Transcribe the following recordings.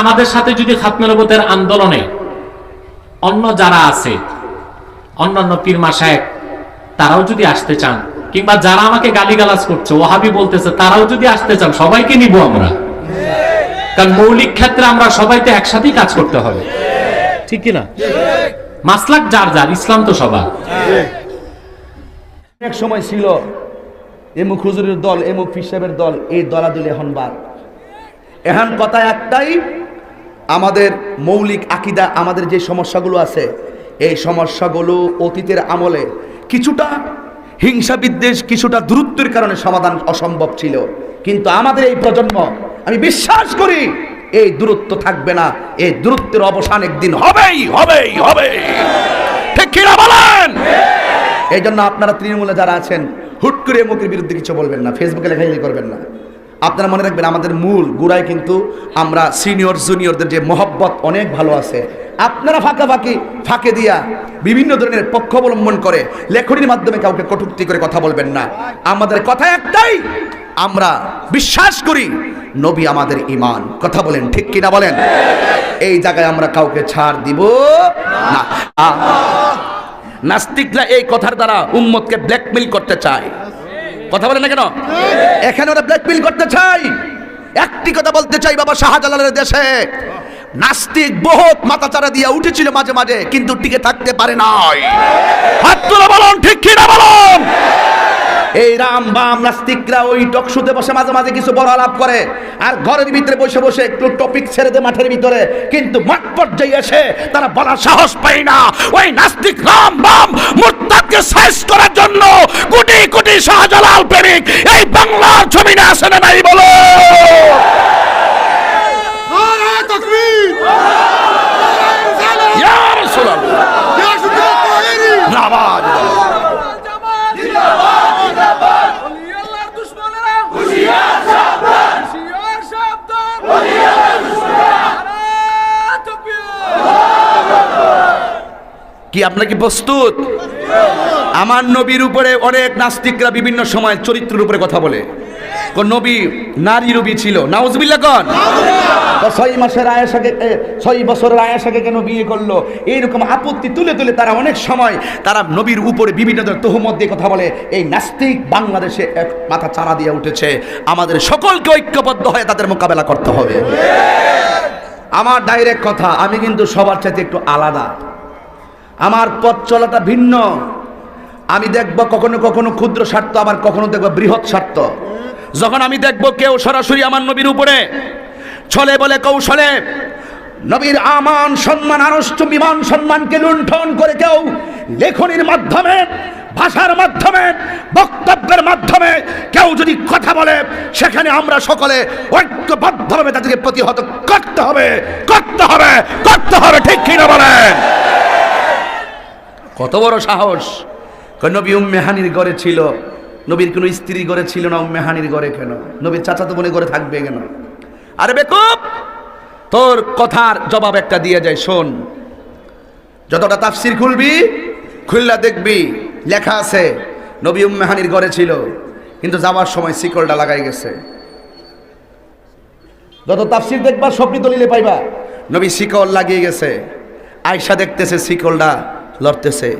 আমাদের সাথে যদি খাতমেনবতের আন্দোলনে অন্য যারা আছে, অন্যান্য পীর মাসায়েক তারাও যদি আসতে চান, কিংবা যারা আমাকে গালিগালাজ করছে ওহাবি বলতেছে, তারাও যদি আসতে চান, সবাইকে নিব আমরা। কারণ মৌলিক ক্ষেত্রে আমরা সবাই তো একসাথেই কাজ করতে হবে। ঠিক কিনা? মাসলাক যার যার, ইসলাম তো সবার। এক সময় ছিল এমুক হুজুরের দল এমুক ফিসাবের দল, এই দলাদলি এখন বাদ। এখন কথা একটাই আমাদের মৌলিক আকিদা, আমাদের যে সমস্যাগুলো আছে, এই সমস্যাগুলো অতীতের আমলে কিছুটা হিংসা বিদ্বেষ, কিছুটা দূরত্বের কারণে সমাধান অসম্ভব ছিল। কিন্তু আমাদের এই প্রজন্ম, আমি বিশ্বাস করি, এই দূরত্ব থাকবে না, এই দূরত্বের অবসান একদিন হবেই হবেই হবে বলেন? এই জন্য আপনারা তৃণমূলে যারা আছেন, হুট করে মুখের বিরুদ্ধে কিছু বলবেন না, ফেসবুকে লেখালেখি করবেন না। আপনারা মনে রাখবেন আমাদের মূল গোড়ায় কিন্তু আমরা সিনিয়র, জুনিয়রদের যে মহব্বত অনেক ভালো আছে। আপনারা ফাঁকা ফাঁকি ফাঁকে দিয়া বিভিন্ন ধরনের পক্ষ অবলম্বন করে লেখনির মাধ্যমে কাউকে কটুক্তি করে কথা বলবেন না। আমাদের কথা একটাই, আমরা বিশ্বাস করি নবী আমাদের ইমান কথা বলেন, ঠিক কিনা বলেন? এই জায়গায় আমরা কাউকে ছাড় দিব না। নাস্তিকরা এই কথার দ্বারা উম্মতকে ব্ল্যাকমেল করতে চায়। কথা বলে না কেন? এখানে ওরা ব্ল্যাকমেল করতে চাই। একটি কথা বলতে চাই, বাবা, শাহজালালের দেশে। নাস্তিক বহুত মাথাচাড়া দিয়ে উঠেছিল মাঝে মাঝে, কিন্তু টিকে থাকতে পারে নাই। হাত তুলে বলুন, ঠিক কিনা বলুন? এই রাম বাম নাস্তিকরা ওই টকশুতে বসে মাঝে মাঝে কিছু বড় আলাপ করে, আর ঘরের ভিতরে বসে বসে একটু টপিক ছেড়ে দেয় মাঠের ভিতরে। কিন্তু মাঠ পর্যায়ে এসে তারা বলার সাহস পায় না। ওই নাস্তিক রাম বাম মুরতাদকে হুশিয়ার সাবধান নারায়ে তাকবীর কি আপনার কি প্রস্তুত? আমার নবীর উপরে অনেক নাস্তিকরা বিভিন্ন সময় চরিত্রের উপরে কথা বলে। কোন নবী নারী রবি ছিল। নাউজবিল্লা কন? ছয় মাসের আয়েশাকে ছয় বছরের আয়েশাকে কেন বিয়ে করল? এইরকম আপত্তি তুলে তুলে তারা অনেক সময় তারা নবীর উপরে বিভিন্ন ধরনের তহমত দিয়ে কথা বলে। এই নাস্তিক বাংলাদেশে এক মাথা চারা দিয়ে উঠেছে। আমাদের সকলকে ঐক্যবদ্ধ হয়ে তাদের মোকাবেলা করতে হবে। আমার ডাইরেক্ট কথা আমি কিন্তু সবার চাইতে একটু আলাদা। আমার পথ চলাটা ভিন্ন। আমি দেখব কখনো কখনো ক্ষুদ্র স্বার্থ, আবার কখনো দেখব বৃহৎ স্বার্থ। যখন আমি দেখব কেউ সরাসরি আমার নবীর উপরে ছলে বলে কৌশলে, নবীর আমান সম্মান আনষ্ট বিমান সম্মানকে লুণ্ঠন করে কেউ লেখনির মাধ্যমে, ভাষার মাধ্যমে, বক্তব্যের মাধ্যমে কেউ যদি কথা বলে, সেখানে আমরা সকলে ঐক্যবদ্ধভাবে তাদেরকে প্রতিহত করতে হবে করতে হবে করতে হবে, ঠিক কিনা বলেন? কত বড় সাহস! নবী উম্মেহানির ঘরে ছিল। নবীর কোনো স্ত্রী ঘরে ছিল না উম্মেহানির ঘরে কেন? নবীর চাচাতো বোনের ঘরে থাকবে কেন? আরে বেকুব, তোর কথার জবাব একটা দিয়ে যায় শোন। যতটা তাফসির খুলবি, খুললা দেখবি, লেখা আছে, নবী উম্মেহানির ঘরে ছিল, কিন্তু যাওয়ার সময় শিকলটা লাগাই গেছে। যত তাফসির দেখবা স্বপ্নি দলিলে পাইবা। নবী শিকল লাগিয়ে গেছে। আয়সা দেখতেছে শিকলটা লড়তেছে।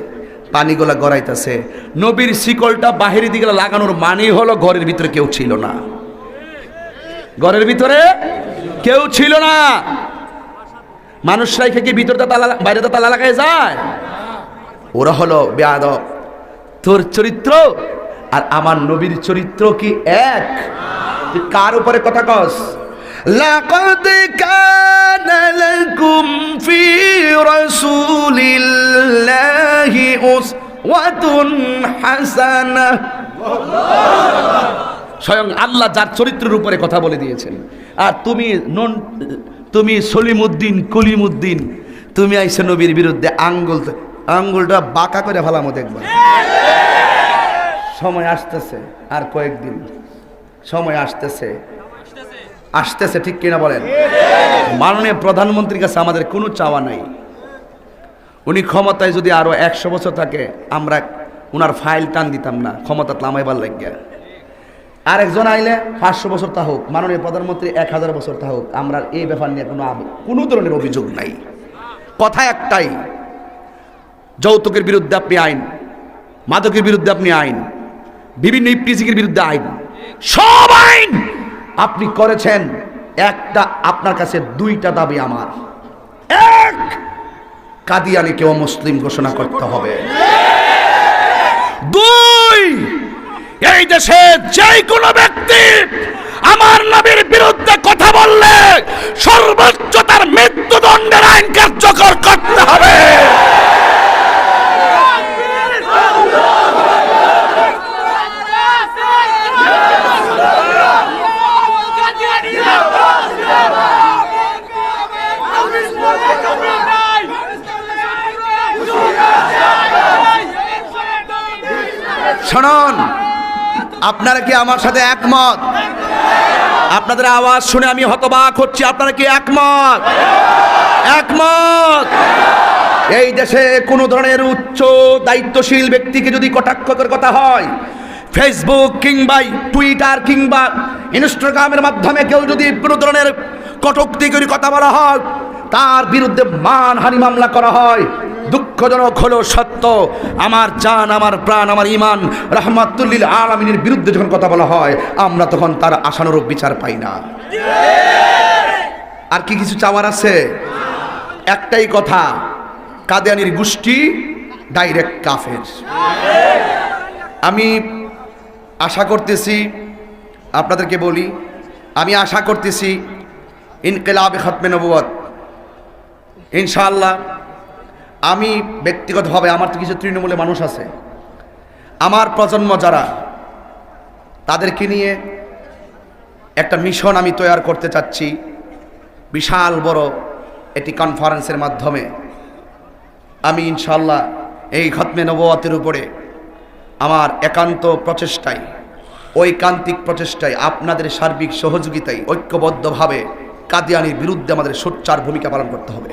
পানিগুলা গড়াইতেছে। নবীর শিকলটা বাহিরের দিকে লাগানোর মানে হলো ঘরের ভিতরে কেউ ছিল না। ঘরের ভিতরে কেউ ছিল না। মানুষ রাইখে কি ভিতরটা তালা বাইরে তো তালা লাগায় যায়? ওরা হলো বেয়াদব তোর চরিত্র আর আমার নবীর চরিত্র কি এক? কার উপরে কথা কস? লাকাদ কানা লাকুম ফি রাসূলিল্লাহি উসওয়াতুন হাসানাহ স্বয়ং আল্লাহ যার চরিত্রের উপরে কথা বলে দিয়েছেন। আর তুমি নন, তুমি সলিমুদ্দিন, কলিমুদ্দিন, তুমি আইসে নবীর বিরুদ্ধে আঙ্গুল, আঙ্গুলটা বাঁকা করে ফেলামো দেখবা সময় আসতেছে আর কয়েকদিন। সময় আসতেছে। আসতেছে ঠিক কিনা বলেন? মাননীয় প্রধানমন্ত্রীর কাছে আমাদের কোনো চাওয়া নাই। উনি ক্ষমতায় যদি আরও একশো বছর থাকে, আমরা ওনার ফাইল টান দিতাম না, ক্ষমতা লামাইবার লাগিয়া। আরেকজন আইলে, পাঁচশো বছর তা হোক, মাননীয় প্রধানমন্ত্রী এক হাজার বছর তা হোক, আমরা এই ব্যাপার নিয়ে কোনো কোনো ধরনের অভিযোগ নাই। কথা একটাই, যৌতুকের বিরুদ্ধে আপনি আইন, মাদকের বিরুদ্ধে আপনি আইন, বিভিন্ন ইপটিজিকের বিরুদ্ধে আইন, সব আইন! আপনি করেছেন, একটা আপনার কাছে দুইটা দাবি আমার। এক কাদিয়ানিকে মুসলিম ঘোষণা করতে হবে। দুই, এই দেশে যে কোনো ব্যক্তি আমার নবীর বিরুদ্ধে কথা বললে সর্বোচ্চ তার মৃত্যুদণ্ডের আইন কার্যকর করতে হবে। শুনুন, আপনারা কি আমার সাথে একমত? আপনাদের আওয়াজ শুনে আমি হতবাক হচ্ছি, আপনারা কি একমত? একমত? এই দেশে কোনো ধরনের উচ্চ দায়িত্বশীল ব্যক্তিকে যদি কটাক্ষ করে কথা হয় ফেসবুক কিংবা টুইটার কিংবা ইনস্টাগ্রামের মাধ্যমে কেউ যদি কোনো ধরনের কটুক্তি করে কথা বলা হয়, তার বিরুদ্ধে মানহানি মামলা করা হয়। দুঃখজনক হলো সত্য। আমার জান আমার প্রাণ আমার ইমান রহমাতুল্লিল আলমিনের বিরুদ্ধে যখন কথা বলা হয় আমরা তখন তার আশানুরূপ বিচার পাই না। আর কি কিছু চাওয়ার আছে? একটাই কথা কাদিয়ানির গোষ্ঠী ডাইরেক্ট কাফের। আমি আশা করতেছি আপনাদেরকে বলি আমি আশা করতেছি ইনকেলাবে খতমে নবুয়ত ইনশাআল্লাহ আমি ব্যক্তিগতভাবে আমার তো কিছু তৃণমূলে মানুষ আছে। আমার প্রজন্ম যারা, তাদেরকে নিয়ে একটা মিশন আমি তৈরি করতে চাচ্ছি। বিশাল বড় একটি কনফারেন্সের মাধ্যমে। আমি ইনশাল্লাহ এই খতমে নবতের উপরে আমার একান্ত প্রচেষ্টায়, ঐকান্তিক প্রচেষ্টায়, আপনাদের সার্বিক সহযোগিতায়, ঐক্যবদ্ধভাবে কাদিয়ানির বিরুদ্ধে আমাদের সোচ্চার ভূমিকা পালন করতে হবে।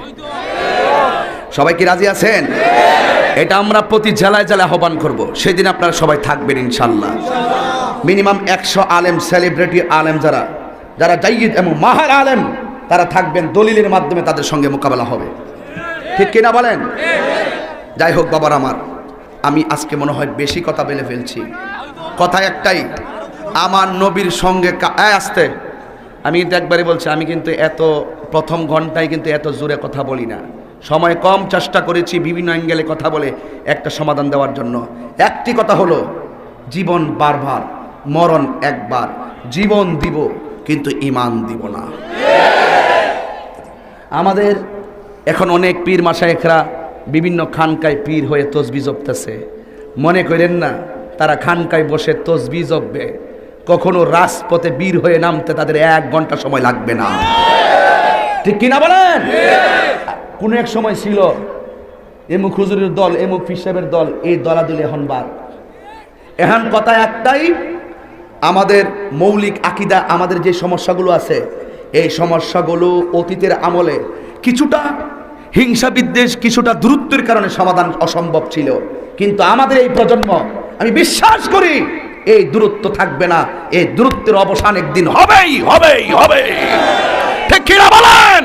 সবাই কি রাজি আছেন? এটা আমরা প্রতি জেলায় জেলায় আহ্বান করব। সেদিন আপনারা সবাই থাকবেন ইনশাল্লাহ মিনিমাম একশো আলেম, সেলিব্রিটি আলেম যারা যারা জাইদ এবং মাহার আলেম, তারা থাকবেন, দলিলের মাধ্যমে তাদের সঙ্গে মোকাবেলা হবে। ঠিক কিনা বলেন? যাই হোক বাবার আমার, আমি আজকে মনে হয় বেশি কথা বলে ফেলছি। কথা একটাই, আমার নবীর সঙ্গে আসতে, আমি কিন্তু একবারই বলছি, আমি কিন্তু এত প্রথম ঘন্টায় কিন্তু এত জোরে কথা বলি না। সময় কম চেষ্টা করেছি, বিভিন্ন অ্যাঙ্গেলে কথা বলে একটা সমাধান দেওয়ার জন্য। একটি কথা হলো, জীবন বারবার, মরণ একবার। জীবন দিব, কিন্তু ইমান দিব না। আমাদের এখন অনেক পীর মাসায়েকরা বিভিন্ন খানকায় পীর হয়ে তসবি জপতেছে। মনে করেন না, তারা খানকায় বসে তসবি জপবে। কখনো রাজপথে বীর হয়ে নামতে তাদের এক ঘণ্টা সময় লাগবে না। ঠিক কিনা বলেন? কোন এক সময় ছিল এমুক হুজুরের দল এমুক পীর সাহেবের দল, এই দলাদলি এখন বাদ। এখন কথা একটাই, আমাদের মৌলিক আকিদা, আমাদের যে সমস্যাগুলো আছে, এই সমস্যাগুলো অতীতের আমলে কিছুটা হিংসা বিদ্বেষ, কিছুটা দূরত্বের কারণে সমাধান অসম্ভব ছিল। কিন্তু আমাদের এই প্রজন্ম, আমি বিশ্বাস করি, এই দূরত্ব থাকবে না, এই দূরত্বের অবসান একদিন হবেই হবেই হবে ঠিক কিনা বলেন?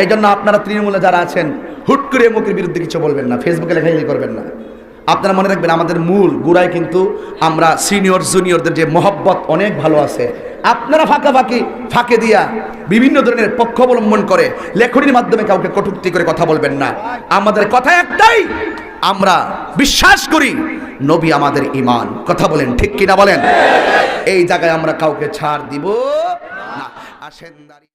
এই জন্য আপনারা তৃণমূলে যারা আছেন, হুট করে মুখের বিরুদ্ধে কিছু বলবেন না ফেসবুকে লেখালেখি করবেন না। আপনারা মনে রাখবেন আমাদের মূল গুড়ায় কিন্তু আমরা সিনিয়র জুনিয়রদের যে মহব্বত অনেক ভালো আছে। আপনারা ফাঁকাফাঁকি ফাঁকে দিয়া বিভিন্ন ধরনের পক্ষ অবলম্বন করে লেখনির মাধ্যমে কাউকে কটুক্তি করে কথা বলবেন না। আমাদের কথা একটাই, আমরা বিশ্বাস করি নবী আমাদের ইমান কথা বলেন ঠিক কিনা বলেন? এই জায়গায় আমরা কাউকে ছাড় দিব না। আসেন